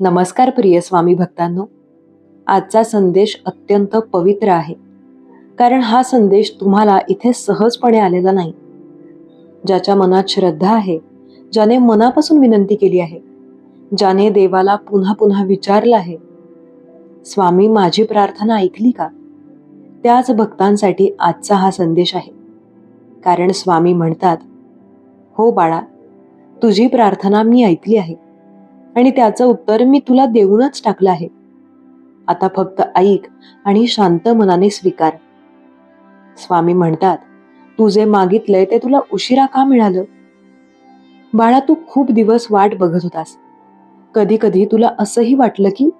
नमस्कार प्रिय स्वामी भक्तांनो. आजचा संदेश अत्यंत पवित्र आहे. कारण हा संदेश तुम्हाला इथे सहजपणे आलेला नाही. ज्याच्या मनात श्रद्धा आहे ज्याने मनापासून विनंती केली आहे ज्याने देवाला पुन्हा पुन्हा विचारलं आहे स्वामी माझी प्रार्थना ऐकली का? त्याच भक्तांसाठी आजचा हा संदेश आहे. कारण स्वामी म्हणतात हो बाळा तुझी प्रार्थना मी ऐकली आहे. आणि त्याचं उत्तर मी तुला देऊनच टाकलं आहे. आता फक्त ऐक आणि शांत मनाने स्वीकार. स्वामी म्हणतात तू जे मागितलंय ते तुला उशिरा का मिळालं? बाळा तू खूप दिवस वाट बघत होतास. कधी कधी तुला असंही वाटलं की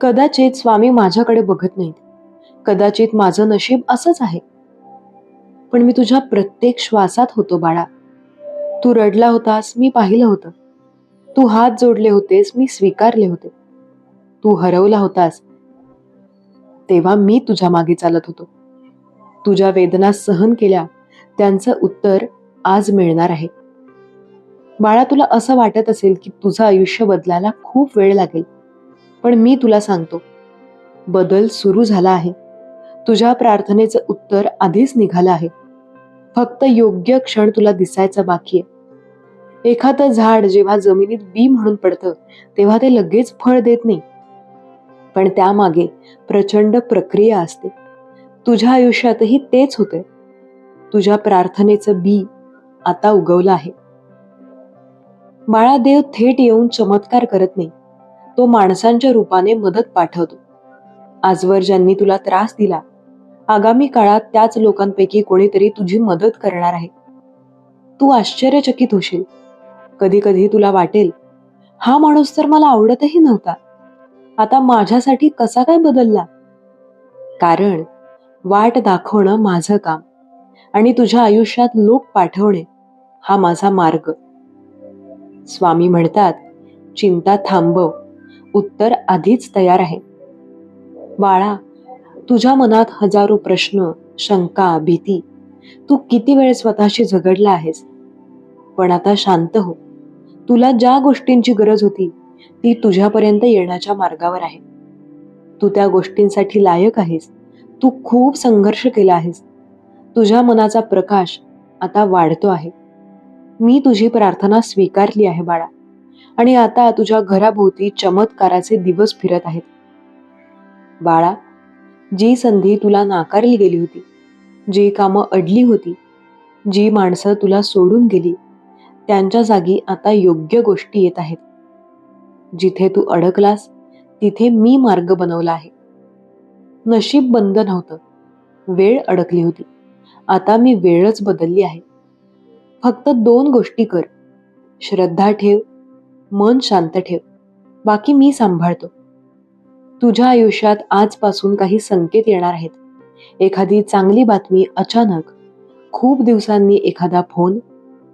कदाचित स्वामी माझ्याकडे बघत नाहीत. कदाचित माझं नशीब असंच आहे. पण मी तुझ्या प्रत्येक श्वासात होतो बाळा. तू रडला होतास मी पाहिलं होतं. तू हात जोडले होतेस मी स्वीकारले होते. तू हरवला होतास. तेव्हा मी तुझ्या मागे चालत होतो. तुझ्या वेदना सहन केल्या त्यांचं उत्तर आज मिळणार आहे. बाळा तुला असं वाटत असेल की तुझं आयुष्य बदलायला खूप वेळ लागेल पण मी तुला सांगतो बदल सुरू झाला आहे. तुझ्या प्रार्थनेचं उत्तर आधीच निघालं आहे. फक्त योग्य क्षण तुला दिसायचा बाकी आहे. एखादं झाड जेव्हा जमिनीत बी म्हणून पडतं तेव्हा ते लगेच फळ देत नाही. पण त्यामागे प्रचंड प्रक्रिया असते. तुझ्या आयुष्यातही तेच होते तुझ्या प्रार्थनेचं बी आता उगवलं आहे. बाळा देव थेट येऊन चमत्कार करत नाही. तो माणसांच्या रूपाने मदत पाठवतो. आजवर ज्यांनी तुला त्रास दिला आगामी काळात त्याच लोकांपैकी कोणीतरी तुझी मदत करणार आहे. तू आश्चर्यचकित होशील. कधी कधी तुला वाटेल. हा माणूस तर मला आवडतही नव्हता. आता माझ्यासाठी कसा काय बदलला? कारण वाट दाखवणं माझं काम आणि तुझ्या आयुष्यात लोक पाठवणे हा माझा मार्ग. स्वामी म्हणतात चिंता थांबव. उत्तर आधीच तयार आहे. बाळा तुझ्या मनात हजारो प्रश्न शंका भीती. तू किती वेळ स्वतःशी झगडला आहेस? पण आता शांत हो. तुला ज्या गोष्टींची गरज होती ती तुझ्यापर्यंत येण्याच्या मार्गावर आहे. तू त्या गोष्टींसाठी लायक आहेस. तू खूप संघर्ष केला आहेस. तुझ्या मनाचा प्रकाश आता वाढतो आहे. मी तुझी प्रार्थना स्वीकारली आहे बाळा. आणि आता तुझ्या घराभोवती चमत्काराचे दिवस फिरत आहेत. बाळा जी संधी तुला नाकारली गेली होती जी कामं अडली होती जी माणसं तुला सोडून गेली त्यांच्या जागी आता योग्य गोष्टी येत आहेत. जिथे तू अडकलास तिथे मी मार्ग बनवला आहे. नशीब बंद नव्हतं. वेळ अडकली होती. आता मी वेळच बदलली आहे. फक्त दोन गोष्टी कर. श्रद्धा ठेव. मन शांत ठेव. बाकी मी सांभाळतो. तुझ्या आयुष्यात आजपासून काही संकेत येणार आहेत. एखादी चांगली बातमी अचानक खूप दिवसांनी एखादा फोन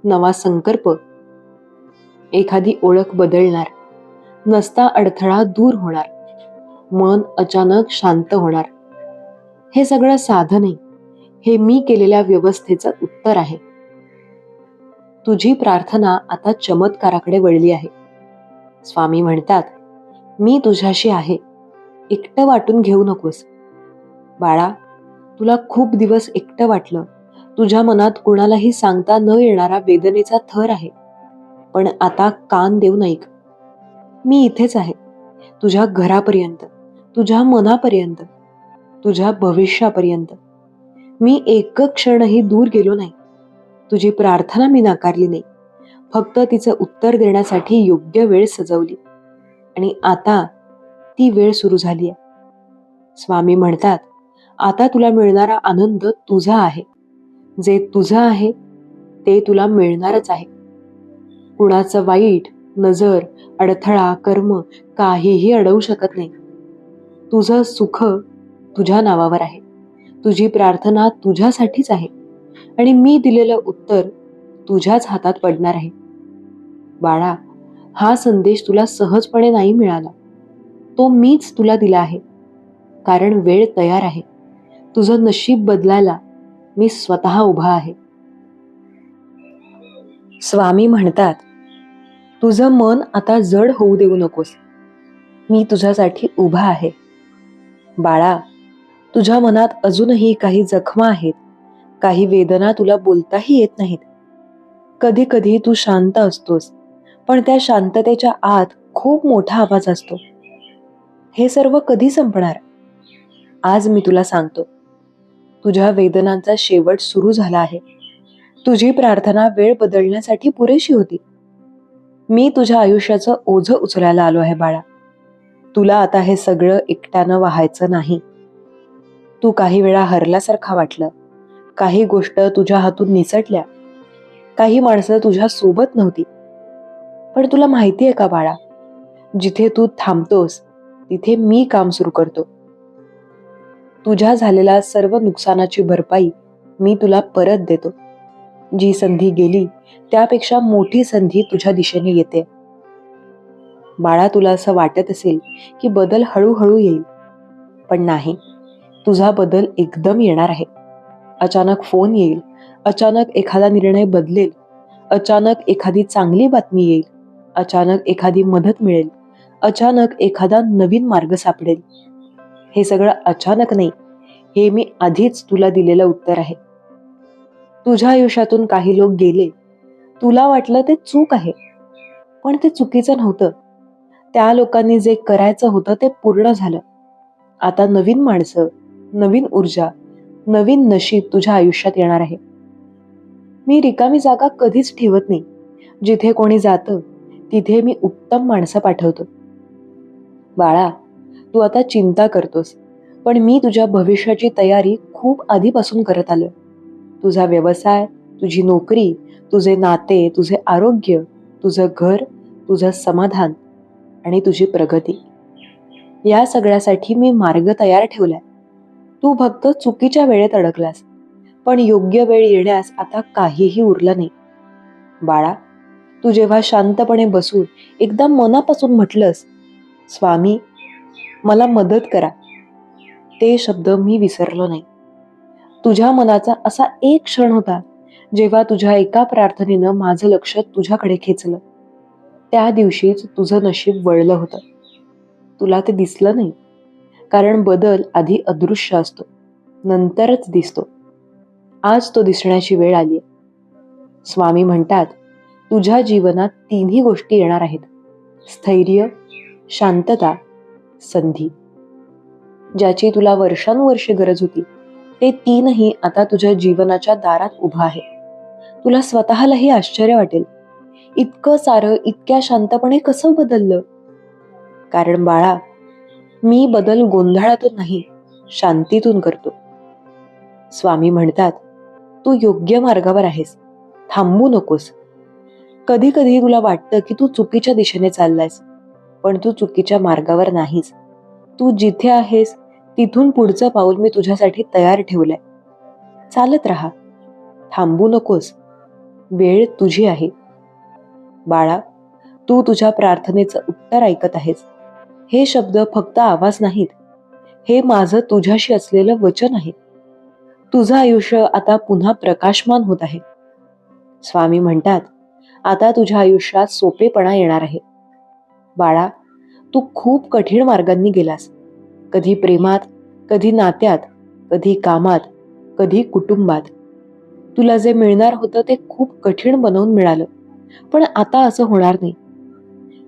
नवा संकल्प. एखादी ओळख बदलणार. नसता अडथळा दूर होणार. मन अचानक शांत होणार. हे सगळं साधन आहे हे मी केलेल्या व्यवस्थेचं उत्तर आहे. तुझी प्रार्थना आता चमत्काराकडे वळली आहे. स्वामी म्हणतात मी तुझ्याशी आहे. एकटं वाटून घेऊ नकोस. बाळा तुला खूप दिवस एकटं वाटलं. तुझ्या मनात कुणालाही सांगता न येणारा वेदनेचा थर आहे. पण आता कान देऊ ऐक. मी इथेच आहे. तुझ्या घरापर्यंत तुझ्या मनापर्यंत तुझ्या भविष्यापर्यंत. मी एक क्षणही दूर गेलो नाही. तुझी प्रार्थना मी नाकारली नाही. फक्त तिचं उत्तर देण्यासाठी योग्य वेळ सजवली. आणि आता ती वेळ सुरू झाली आहे. स्वामी म्हणतात आता तुला मिळणारा आनंद तुझा आहे. जे तुझं आहे ते तुला मिळणारच आहे. कुणाचं वाईट नजर अडथळा कर्म काहीही अडवू शकत नाही. तुझं सुख तुझ्या नावावर आहे. तुझी प्रार्थना तुझ्यासाठीच आहे. आणि मी दिलेलं उत्तर तुझ्याच हातात पडणार आहे. बाळा हा संदेश तुला सहजपणे नाही मिळाला. तो मीच तुला दिला आहे. कारण वेळ तयार आहे. तुझं नशीब बदलायला मी स्वतः उभा आहे. स्वामी म्हणतात तुझं मन आता जड होऊ देऊ नकोस. मी तुझ्यासाठी उभा आहे. बाळा तुझ्या मनात अजूनही काही जखमा आहेत. काही वेदना तुला बोलताही येत नाहीत. कधी कधी तू शांत असतोस पण त्या शांततेच्या आत खूप मोठा आवाज असतो. हे सर्व कधी संपणार? आज मी तुला सांगतो. तुझ्या वेदनांचा शेवट सुरू झाला आहे. तुझी प्रार्थना वेळ बदलण्यासाठी पुरेशी होती. मी तुझ्या आयुष्याचं ओझं उचलायला आलो आहे बाळा. तुला आता हे सगळं एकट्यानं व्हायचं नाही. तू काही वेळा हरल्यासारखा वाटलं. काही गोष्ट तुझ्या हातून निसटल्या. काही माणसं तुझ्या सोबत नव्हती. पण तुला माहिती आहे का बाळा? जिथे तू थांबतोस तिथे मी काम सुरू करतो. तुझ्या झालेल्या सर्व नुकसानाची भरपाई मी तुला परत देतो. जी संधी गेली त्यापेक्षा मोठी संधी तुझ्या दिशेने येते. बाळा तुला असं वाटत असेल की बदल हळूहळू येईल पण नाही. तुझा बदल एकदम येणार आहे. अचानक फोन येईल अचानक एखादा निर्णय बदलेल अचानक एखादी चांगली बातमी येईल अचानक एखादी मदत मिळेल अचानक एखादा नवीन मार्ग सापडेल. हे सगळं अचानक नाही. हे मी आधीच तुला दिलेलं उत्तर आहे. तुझ्या आयुष्यातून काही लोक गेले. तुला वाटलं ते चूक आहे. पण ते चुकीचं नव्हतं. त्या लोकांनी जे करायचं होतं ते पूर्ण झालं. आता नवीन माणसं नवीन ऊर्जा नवीन नशीब तुझ्या आयुष्यात येणार आहे. मी रिकामी जागा कधीच ठेवत नाही. जिथे कोणी जातं तिथे मी उत्तम माणसं पाठवतो. बाळा तू आता चिंता करतोस. पण मी तुझ्या भविष्याची तयारी खूप आधीपासून करत आलोय. तुझा व्यवसाय तुझी नोकरी तुझे नाते तुझे आरोग्य तुझं घर तुझं समाधान आणि तुझी प्रगती. या सगळ्यासाठी मी मार्ग तयार ठेवलाय. तू फक्त चुकीच्या वेळेत अडकलास पण योग्य वेळ येण्यास आता काहीही उरलं नाही. बाळा तू जेव्हा शांतपणे बसून एकदा मनापासून म्हटलंस स्वामी मला मदत करा. ते शब्द मी विसरलो नाही. तुझ्या मनाचा असा एक क्षण होता जेव्हा तुझ्या एका प्रार्थनेनं माझं लक्ष तुझ्याकडे खेचलं. त्या दिवशीच तुझं नशीब वळलं होतं. तुला ते दिसलं नाही कारण बदल आधी अदृश्य असतो नंतरच दिसतो. आज तो दिसण्याची वेळ आली स्वामी म्हणतात तुझ्या जीवनात तिन्ही गोष्टी येणार आहेत. स्थैर्य शांतता संधी. ज्याची तुला वर्षानुवर्षे गरज होती ते तीनही आता तुझ्या जीवनाच्या दारात उभं आहे. तुला स्वतःलाही आश्चर्य वाटेल. इतकं सारं इतक्या शांतपणे कसं बदललं? कारण बाळा मी बदल गोंधळातून नाही शांतीतून करतो. स्वामी म्हणतात तू योग्य मार्गावर आहेस. थांबू नकोस. कधी कधी तुला वाटतं की तू चुकीच्या दिशेने चाललायस. पण तू चुकीच्या मार्गावर नाहीस. तू जिथे आहेस तिथून पुढचं पाऊल मी तुझ्यासाठी तयार ठेवलंय. चालत राहा. थांबू नकोस. वेळ तुझी आहे. बाळा तू तुझ्या प्रार्थनेचं उत्तर ऐकत आहेस. हे शब्द फक्त आवाज नाहीत. हे माझं तुझ्याशी असलेलं वचन आहे. तुझं आयुष्य आता पुन्हा प्रकाशमान होत आहे. स्वामी म्हणतात आता तुझ्या आयुष्यात सोपेपणा येणार आहे. बाळा तू खूप कठीण मार्गांनी गेलास. कधी प्रेमात कधी नात्यात कधी कामात कधी कुटुंबात. तुला जे मिळणार होतं ते खूप कठीण बनवून मिळालं पण आता असं होणार नाही.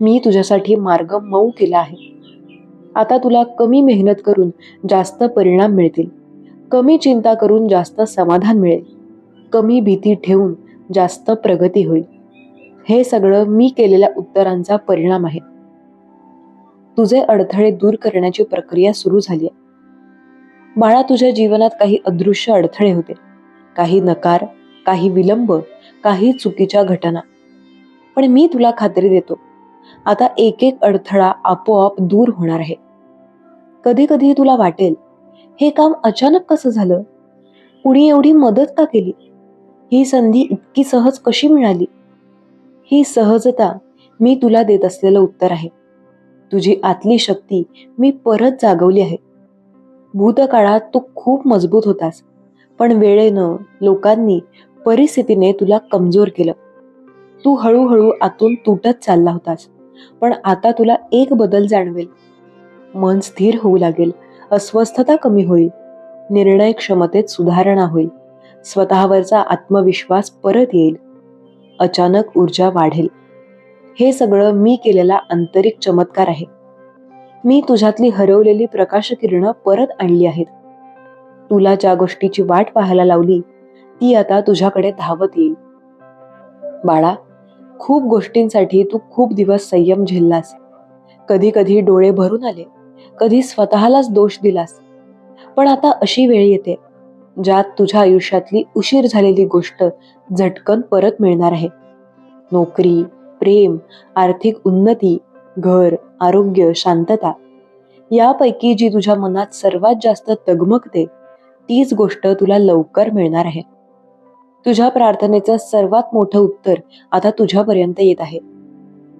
मी तुझ्यासाठी मार्ग मऊ केला आहे. आता तुला कमी मेहनत करून जास्त परिणाम मिळतील. कमी चिंता करून जास्त समाधान मिळेल. कमी भीती ठेवून जास्त प्रगती होईल. हे सगळं मी केलेल्या उत्तरांचा परिणाम आहे. तुझे अडथळे दूर करण्याची प्रक्रिया सुरू झाली आहे बाळा तुझ्या जीवनात काही अदृश्य अडथळे होते. काही नकार काही विलंब काही चुकीच्या घटना. पण मी तुला खात्री देतो आता एक एक अडथळा आपोआप दूर होणार आहे. कधी कधी तुला वाटेल हे काम अचानक कसं झालं? कुणी एवढी मदत का केली? ही संधी इतकी सहज कशी मिळाली? ही सहजता मी तुला देत असलेलं उत्तर आहे. तुझी आतली शक्ती मी परत जागवली आहे. भूतकाळात तू खूप मजबूत होतास पण वेळेनं लोकांनी परिस्थितीने तुला कमजोर केलं. तू हळूहळू आतून तुटत चालला होतास पण आता तुला एक बदल जाणवेल. मन स्थिर होऊ लागेल अस्वस्थता कमी होईल निर्णय क्षमतेत सुधारणा होईल स्वतःवरचा आत्मविश्वास परत येईल. अचानक ऊर्जा वाढेल. हे सगळं मी केलेला आंतरिक चमत्कार आहे. मी तुझ्यातली हरवलेली प्रकाश किरणं परत आणली आहेत. तुला ज्या गोष्टीची वाट पाहायला लावली ती आता तुझ्याकडे धावत येईल. बाळा खूप गोष्टींसाठी तू खूप दिवस संयम झेललास. कधी कधी डोळे भरून आले कधी स्वतःलाच दोष दिलास. पण आता अशी वेळ येते ज्यात तुझ्या आयुष्यातली उशीर झालेली गोष्ट झटकन परत मिळणार आहे. नोकरी प्रेम आर्थिक उन्नती घर आरोग्य शांतता यापैकी जी तुझ्या मनात सर्वात जास्त तगमगते तीच गोष्ट तुला लवकर मिळणार आहे. तुझ्या प्रार्थनेचं सर्वात मोठं उत्तर आता तुझ्यापर्यंत येत आहे.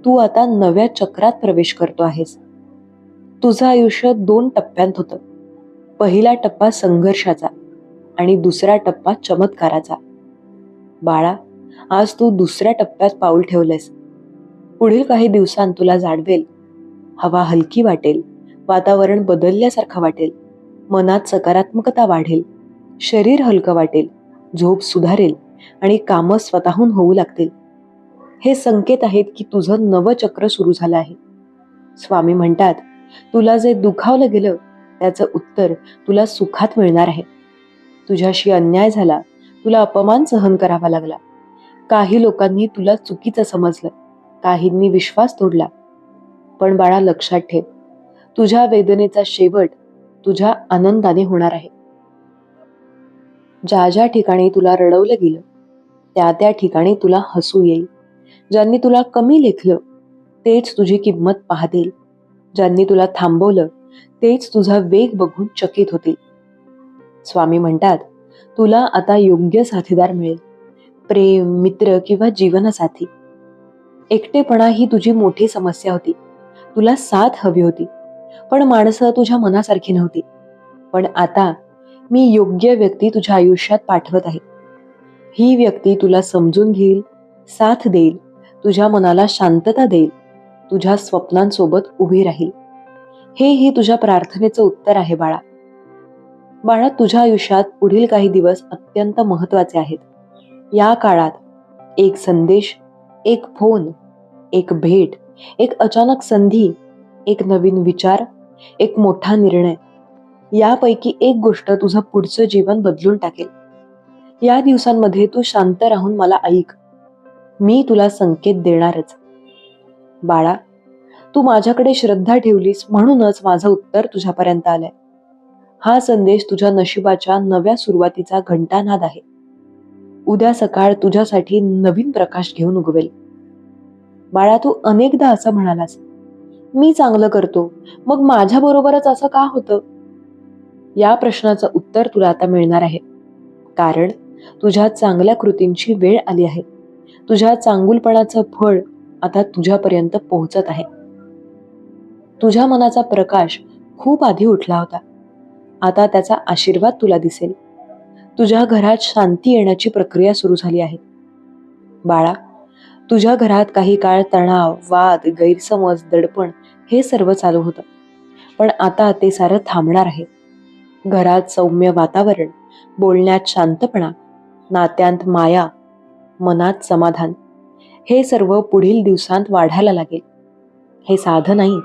तू आता नव्या चक्रात प्रवेश करतो आहेस. तुझं आयुष्य दोन टप्प्यांत होतं. पहिला टप्पा संघर्षाचा आणि दुसरा टप्पा चमत्काराचा. बाळा आज तू दुसऱ्या टप्प्यात पाऊल ठेवलंयस. पुढील काही दिवसांत तुला जाणवेल. हवा हलकी वाटेल वातावरण बदलल्यासारखं वाटेल मनात सकारात्मकता वाढेल शरीर हलकं वाटेल झोप सुधारेल आणि कामं स्वतःहून होऊ लागतील. हे संकेत आहेत की तुझं नवं चक्र सुरू झालं आहे. स्वामी म्हणतात तुला जे दुखावलं गेलं त्याचं उत्तर तुला सुखात मिळणार आहे. तुझ्याशी अन्याय झाला तुला अपमान सहन करावा लागला. काही लोकांनी तुला चुकीचं समजलं. काहींनी विश्वास तोडला. पण बाळा लक्षात ठेव तुझ्या वेदनेचा शेवट तुझ्या आनंदाने होणार आहे. ज्या ज्या ठिकाणी तुला रडवलं गेलं त्या त्या ठिकाणी तुला हसू येईल. ज्यांनी तुला कमी लेखलं तेच तुझी किंमत पाहतील. ज्यांनी तुला थांबवलं तेच तुझा वेग बघून चकित होतील. स्वामी म्हणतात तुला आता योग्य साथीदार मिळेल. प्रेम मित्र किंवा जीवनसाथी. एकटेपणा ही तुझी मोठी समस्या होती. तुला साथ हवी होती. पण माणसं तुझ्या मनासारखी नव्हती. पण आता मी योग्य व्यक्ती तुझ्या आयुष्यात पाठवत आहे. ही व्यक्ती तुला समजून घेईल साथ देईल तुझ्या मनाला शांतता देईल तुझ्या स्वप्नांसोबत उभी राहील. हे ही तुझ्या प्रार्थनेचं उत्तर आहे बाळा. बाळा तुझ्या आयुष्यात पुढील काही दिवस अत्यंत महत्त्वाचे आहेत. या काळात एक संदेश एक फोन एक भेट एक अचानक संधी एक नवीन विचार एक मोठा निर्णय. यापैकी एक गोष्ट तुझं पुढचं जीवन बदलून टाकेल. या दिवसांमध्ये तू शांत राहून मला ऐक. मी तुला संकेत देणारच. बाळा तू माझ्याकडे श्रद्धा ठेवलीस म्हणूनच माझं उत्तर तुझ्यापर्यंत आलंय. हा संदेश तुझ्या नशिबाच्या नव्या सुरुवातीचा घंटानाद आहे. उद्या सकाळ तुझ्यासाठी नवीन प्रकाश घेऊन उगवेल. बाळा तू अनेकदा असं म्हणालास मी चांगलं करतो मग माझ्या बरोबरच असं का होतं? या प्रश्नाचं उत्तर तुला आता मिळणार आहे. कारण तुझ्या चांगल्या कृतींची वेळ आली आहे. तुझ्या चांगुलपणाचं फळ आता तुझ्यापर्यंत पोहोचत आहे. तुझ्या मनाचा प्रकाश खूप आधी उठला होता. आता त्याचा आशीर्वाद तुला दिसेल. तुझ्या घरात शांती येण्याची प्रक्रिया सुरू झाली आहे. बाळा तुझ्या घरात काही काळ तणाव वाद गैरसमज दडपण हे सर्व चालू होतं. पण आता ते सारं थांबणार आहे. घरात सौम्य वातावरण बोलण्यात शांतपणा नात्यांत माया मनात समाधान हे सर्व पुढील दिवसांत वाढायला लागेल. हे साधं नाही.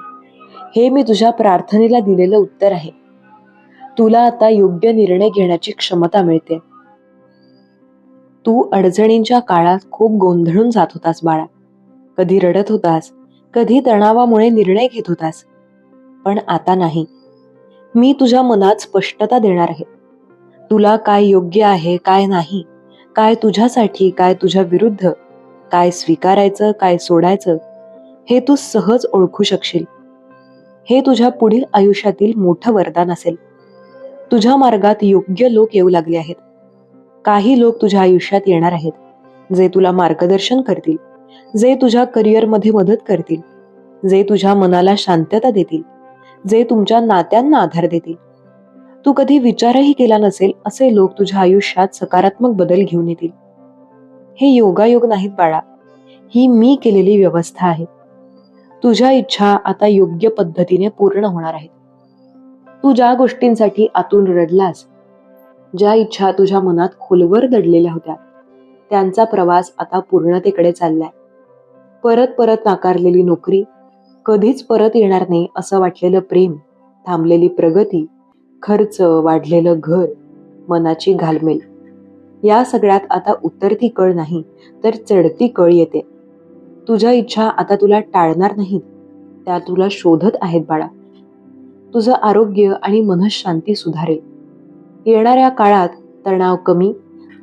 हे मी तुझ्या प्रार्थनेला दिलेलं उत्तर आहे. तुला आता योग्य निर्णय घेण्याची क्षमता मिळते. तू अडचणींच्या काळात खूप गोंधळून जात होतास बाळा. कधी रडत होतास कधी तणावामुळे निर्णय घेत होतास. पण आता नाही. मी तुझ्या मनात स्पष्टता देणार आहे. तुला काय योग्य आहे काय नाही काय तुझ्यासाठी काय तुझ्या विरुद्ध काय स्वीकारायचं काय सोडायचं हे तू सहज ओळखू शकशील. हे तुझ्या पुढील आयुष्यातील मोठं वरदान असेल. तुझ्या मार्गात योग्य लोक येऊ लागले आहेत. काही लोक तुझ्या आयुष्यात येणार आहेत जे तुला मार्गदर्शन करतील जे तुझ्या करिअरमध्ये मदत करतील जे तुझ्या मनाला शांतता देतील जे तुमच्या नात्यांना आधार देतील. तू कधी विचारही केला नसेल असे लोक तुझ्या आयुष्यात सकारात्मक बदल घेऊन येतील. हे योगायोग नाहीत बाळा. ही मी केलेली व्यवस्था आहे. तुझ्या इच्छा आता योग्य पद्धतीने पूर्ण होणार आहेत. तू ज्या गोष्टींसाठी आतून रडलास ज्या इच्छा तुझ्या मनात खोलवर दडलेल्या होत्या त्यांचा प्रवास आता पूर्णतेकडे चाललाय. परत परत नाकारलेली नोकरी कधीच परत येणार नाही असं वाटलेलं प्रेम थांबलेली प्रगती खर्च वाढलेलं घर मनाची घालमेल. या सगळ्यात आता उतरती कळ नाही तर चढती कळ येते. तुझ्या इच्छा आता तुला टाळणार नाहीत त्या तुला शोधत आहेत बाळा. तुझं आरोग्य आणि मनशांती सुधारेल. येणाऱ्या काळात तणाव कमी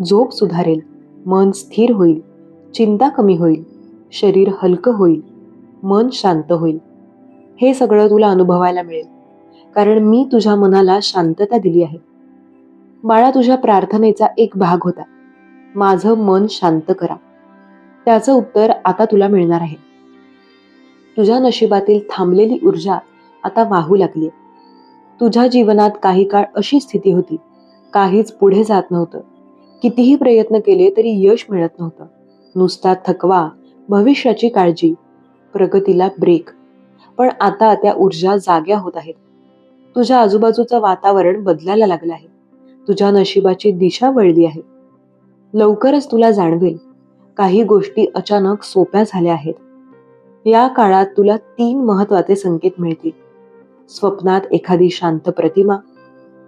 झोप सुधारेल मन स्थिर होईल चिंता कमी होईल शरीर हलकं होईल मन शांत होईल. हे सगळं तुला अनुभवायला मिळेल. कारण मी तुझ्या मनाला शांतता दिली आहे. बाळा तुझ्या प्रार्थनेचा एक भाग होता. माझं मन शांत करा. त्याचं उत्तर आता तुला मिळणार आहे. तुझ्या नशिबातील थांबलेली ऊर्जा आता वाहू लागली तुझ्या जीवनात काही काळ अशी स्थिती होती. काहीच पुढे जात नव्हतं. कितीही प्रयत्न केले तरी यश मिळत नव्हतं. नुसता थकवा भविष्याची काळजी प्रगतीला ब्रेक पण आता त्या ऊर्जा जाग्या होत आहेत. तुझ्या आजूबाजूचं वातावरण बदलायला लागलं आहे. तुझ्या नशिबाची दिशा वळली आहे. लवकरच तुला जाणवेल. काही गोष्टी अचानक सोप्या झाल्या आहेत. या काळात तुला तीन महत्त्वाचे संकेत मिळतील. स्वप्नात एखादी शांत प्रतिमा.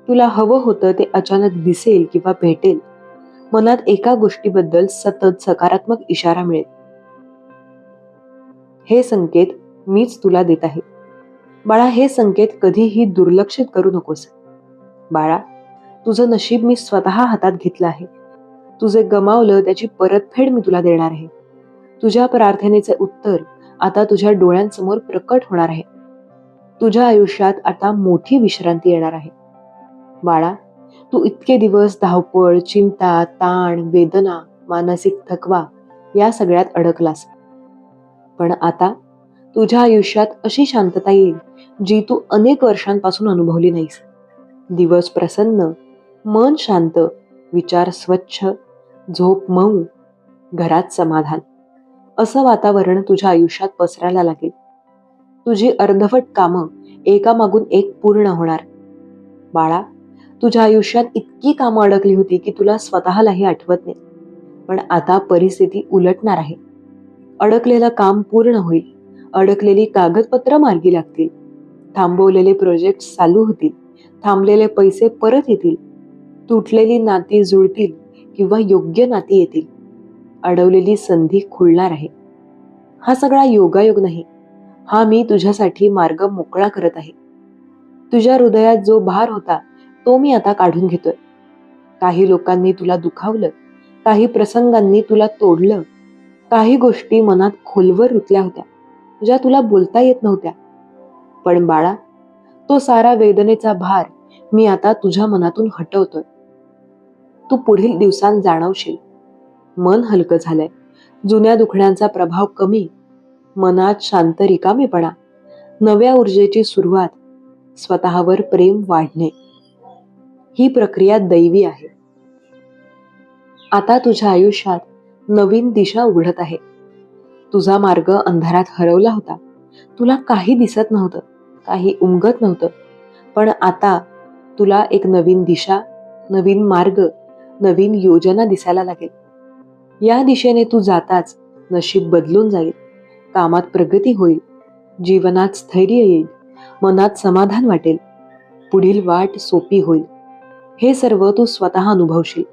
तुला हवं होतं ते अचानक दिसेल किंवा भेटेल. मनात एका गोष्टीबद्दल सतत सकारात्मक इशारा मिळेल. हे संकेत मीच तुला देत आहे. बाळा हे संकेत कधीही दुर्लक्षित करू नकोस. बाळा तुझं नशीब मी स्वतः हातात घेतलं आहे. तुझे गमावलं त्याची परतफेड मी तुला देणार आहे. तुझ्या प्रार्थनेचे उत्तर आता तुझ्या डोळ्यांसमोर प्रकट होणार आहे. तुझ्या आयुष्यात आता मोठी विश्रांती येणार आहे. बाळा तू इतके दिवस धावपळ चिंता ताण वेदना मानसिक थकवा या सगळ्यात अडकलास. पण आता तुझ्या आयुष्यात अशी शांतता येईल जी तू अनेक वर्षांपासून अनुभवली नाहीस. दिवस प्रसन्न मन शांत विचार स्वच्छ झोप मऊ घरात समाधान. असं वातावरण तुझ्या आयुष्यात पसरायला लागेल. तुझी अर्धवट कामं एकामागून एक पूर्ण होणार. बाळा तुझ्या आयुष्यात इतकी कामं अडकली होती की तुला स्वतःलाही आठवत नाही. पण आता परिस्थिती उलटणार आहे. अडकलेलं काम पूर्ण होईल. अडकलेली कागदपत्र मार्गी लागतील. थांबवलेले प्रोजेक्ट चालू होतील. थांबलेले पैसे परत येतील. तुटलेली नाती जुळतील किंवा योग्य नाती येतील. अडवलेली संधी खुलणार आहे. हा सगळा योगायोग नाही. हा मी तुझ्यासाठी मार्ग मोकळा करत आहे. तुझ्या हृदयात जो भार होता तो मी आता काढून घेतोय. काही लोकांनी तुला दुखावलं काही प्रसंगांनी तुला तोडलं काही गोष्टी मनात खोलवर रुतल्या होत्या ज्या तुला बोलता येत नव्हत्या. पण बाळा तो सारा वेदनेचा भार मी आता तुझ्या मनातून हटवतोय. तू पुढील दिवसांत जाणवशील. मन हलकं झालंय. जुन्या दुखण्यांचा प्रभाव कमी मनात शांत रिकामेपणा नव्या ऊर्जेची सुरुवात स्वतःवर प्रेम वाढणे. ही प्रक्रिया दैवी आहे. आता तुझ्या आयुष्यात नवीन दिशा उघडत आहे. तुझा मार्ग अंधारात हरवला होता. तुला काही दिसत नव्हतं काही उमगत नव्हतं. पण आता तुला एक नवीन दिशा नवीन मार्ग नवीन योजना दिसायला लागेल. या दिशेने तू जाताच नशीब बदलून जाईल. कामात प्रगती होईल. जीवनात स्थैर्य येईल. मनात समाधान वाटेल. पुढील वाट सोपी होईल. हे सर्व तू स्वतः अनुभवशील.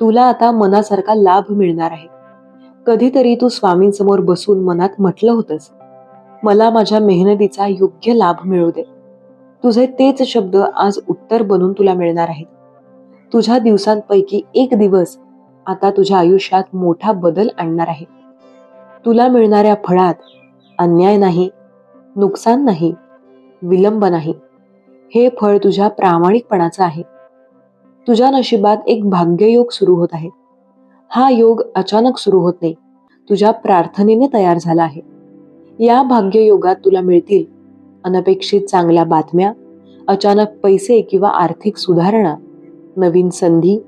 तुला आता मनासारखा लाभ मिळणार आहे. कधीतरी तू स्वामींसमोर बसून मनात म्हटलं होतंस. मला माझ्या मेहनतीचा योग्य लाभ मिळू दे. तुझे तेच शब्द आज उत्तर बनून तुला मिळणार आहेत. तुझ्या दिवसांपैकी एक दिवस आता तुझ्या आयुष्यात मोठा बदल आणणार आहे. तुला मिळणाऱ्या फळात अन्याय नाही नुकसान नाही विलंब नाही. हे फळ तुझ्या प्रामाणिकपणाचं आहे. तुझ्या नशिबात एक भाग्ययोग सुरू होत आहे. हा योग अचानक सुरू होत नाही. तुझ्या प्रार्थनेने तयार झाला आहे. या भाग्ययोगात तुला मिळतील अनपेक्षित चांगल्या बातम्या अचानक पैसे किंवा आर्थिक सुधारणा नवीन संधी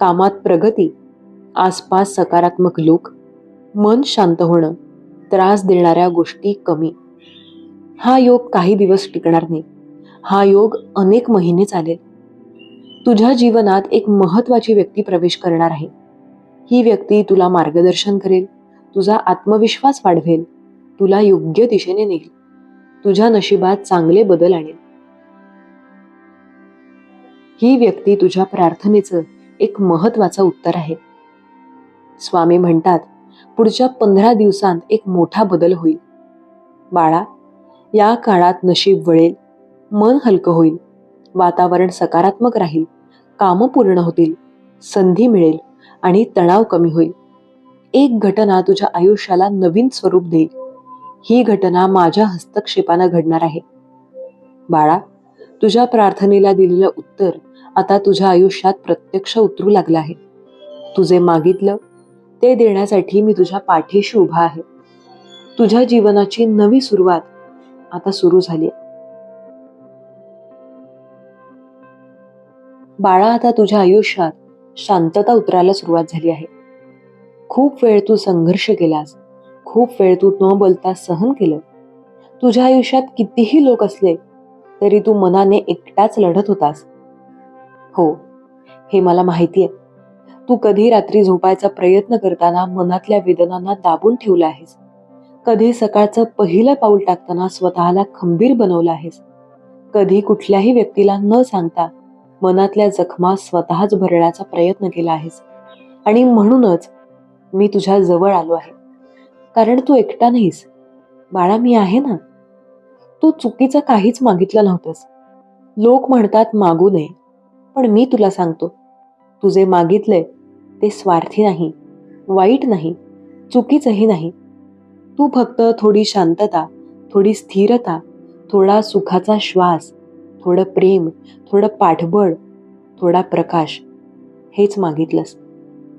कामात प्रगती आसपास सकारात्मक लोक मन शांत होणं त्रास देणाऱ्या गोष्टी कमी. हा योग काही दिवस टिकणार नाही. हा योग अनेक महिने चालेल. तुझ्या जीवनात एक महत्वाची व्यक्ती प्रवेश करणार आहे. ही व्यक्ती तुला मार्गदर्शन करेल तुझा आत्मविश्वास वाढवेल तुला योग्य दिशेने नेईल तुझ्या नशिबात चांगले बदल आणेल. ही व्यक्ती तुझ्या प्रार्थनेचं एक महत्वाचं उत्तर आहे. स्वामी म्हणतात पुढच्या पंधरा दिवसांत एक मोठा बदल होईल. बाळा या काळात नशीब वळेल मन हलकं होईल वातावरण सकारात्मक राहील कामं पूर्ण होतील संधी मिळेल आणि तणाव कमी होईल. एक घटना तुझ्या आयुष्याला नवीन स्वरूप देईल. ही घटना माझ्या हस्तक्षेपानं घडणार आहे. बाळा तुझ्या प्रार्थनेला दिलेलं उत्तर आता तुझ्या आयुष्यात प्रत्यक्ष उतरू लागलं आहे. तुझे मागितलं ते देण्यासाठी मी तुझ्या पाठीशी उभा आहे. तुझ्या जीवनाची नवी सुरुवात आता सुरू झाली बाळा आता तुझ्या आयुष्यात शांतता उतरायला सुरुवात झाली आहे. खूप वेळ तू संघर्ष केलास. खूप वेळ तू न बोलता सहन केलं. तुझ्या आयुष्यात कितीही लोक असले तरी तू मनाने एकटाच लढत होतास. हो हे मला माहिती आहे. तू कधी रात्री झोपायचा प्रयत्न करताना मनातल्या वेदनांना दाबून ठेवलं आहेस? कधी सकाळचं पहिलं पाऊल टाकताना स्वतःला खंबीर बनवलं आहेस? कधी कुठल्याही व्यक्तीला न सांगता मनातल्या जखमा स्वतःच भरण्याचा प्रयत्न केला आहेस? आणि म्हणूनच मी तुझ्या जवळ आलो आहे. कारण तू एकटा नाहीस. बाळा मी आहे ना? तू चुकीचं काहीच मागितलं नव्हतंस. लोक म्हणतात मागू नये. पण मी तुला सांगतो तू जे मागितलंय ते स्वार्थी नाही वाईट नाही चुकीचंही नाही. तू फक्त थोडी शांतता थोडी स्थिरता थोडा सुखाचा श्वास थोडं प्रेम थोडं पाठबळ थोडा प्रकाश हेच मागितलंस.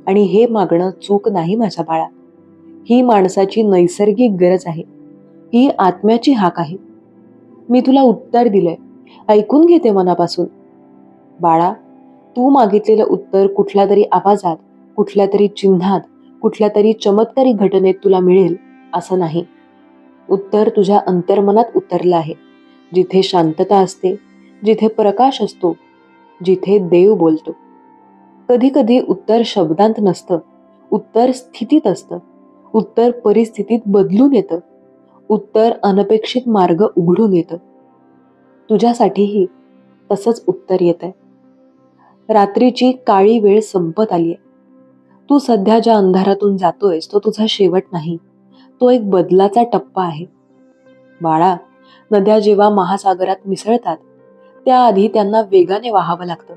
आणि हे मागणं चूक नाही माझ्या बाळा. ही माणसाची नैसर्गिक गरज आहे. ही आत्म्याची हाक आहे. मी तुला उत्तर दिलंय. ऐकून घेते मनापासून. बाळा तू मागितलेलं उत्तर कुठल्या तरी आवाजात कुठल्या तरी चिन्हात कुठल्या तरी चमत्कारी घटनेत तुला मिळेल असं नाही. उत्तर तुझ्या अंतर्मनात उतरलं आहे. जिथे शांतता असते जिथे प्रकाश असतो जिथे देव बोलतो. कधी कधी उत्तर शब्दांत नसतं उत्तर स्थितीत असतं उत्तर परिस्थितीत बदलून येतं उत्तर अनपेक्षित मार्ग उघडून येतं. तुझ्यासाठीही तसंच उत्तर येत आहे रात्रीची काळी वेळ संपत आली आहे तू सध्या ज्या अंधारातून जातोयस तो तुझा शेवट नाही. तो एक बदलाचा टप्पा आहे. बाळा नद्या जेव्हा महासागरात मिसळतात त्याआधी त्यांना वेगाने वाहावं लागतं.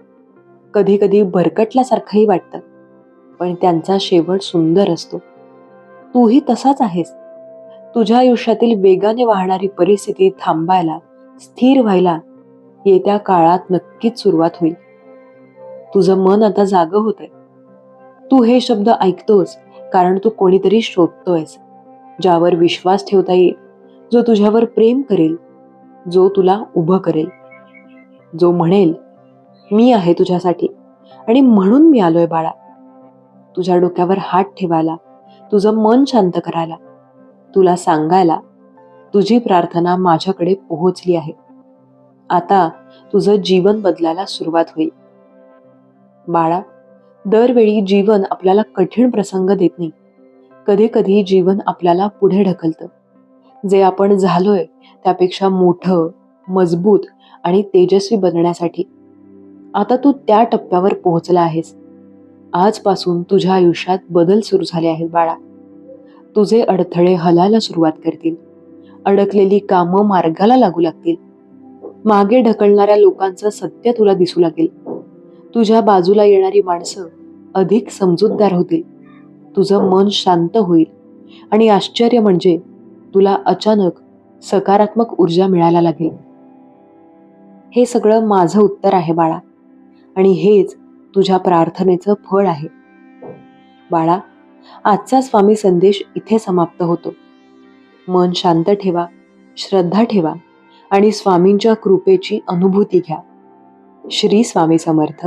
कधी कधी भरकटल्यासारखंही वाटतं पण त्यांचा शेवट सुंदर असतो. तूही तसाच आहेस. तुझ्या आयुष्यातील वेगाने वाहणारी परिस्थिती थांबायला स्थिर व्हायला येत्या काळात नक्कीच सुरुवात होईल. तुझं मन आता जागं होत आहे तू हे शब्द ऐकतोस कारण तू कोणीतरी शोधतोयस. ज्यावर विश्वास ठेवता येईल जो तुझ्यावर प्रेम करेल जो तुला उभं करेल. जो म्हणेल मी आहे तुझ्यासाठी आणि म्हणून मी आलोय बाळा. तुझ्या डोक्यावर हात ठेवायला तुझं मन शांत करायला तुला सांगायला तुझी प्रार्थना माझ्याकडे पोहोचली आहे. आता तुझं जीवन बदलायला सुरुवात होईल. बाळा दरवेळी जीवन आपल्याला कठीण प्रसंग देत नाही. कधी कधी जीवन आपल्याला पुढे ढकलतं. जे आपण झालोय त्यापेक्षा मोठं मजबूत आणि तेजस्वी बनण्यासाठी. आता तू त्या टप्प्यावर पोहोचला आहेस. आजपासून तुझ्या आयुष्यात बदल सुरू झाले आहेत बाळा. तुझे अडथळे हलायला सुरुवात करतील. अडकलेली कामं मार्गाला लागू लागतील. मागे ढकलणाऱ्या लोकांचं सत्य तुला दिसू लागेल. तुझ्या बाजूला येणारी माणसं अधिक समजूतदार होतील. तुझं मन शांत होईल. आणि आश्चर्य म्हणजे तुला अचानक सकारात्मक ऊर्जा मिळायला लागेल. हे सगळं माझं उत्तर आहे बाळा. आणि हेच तुझ्या प्रार्थनेचं फळ आहे. बाळा आजचा स्वामी संदेश इथे समाप्त होतो. मन शांत ठेवा श्रद्धा ठेवा आणि स्वामींच्या कृपेची अनुभूती घ्या. श्री स्वामी समर्थ.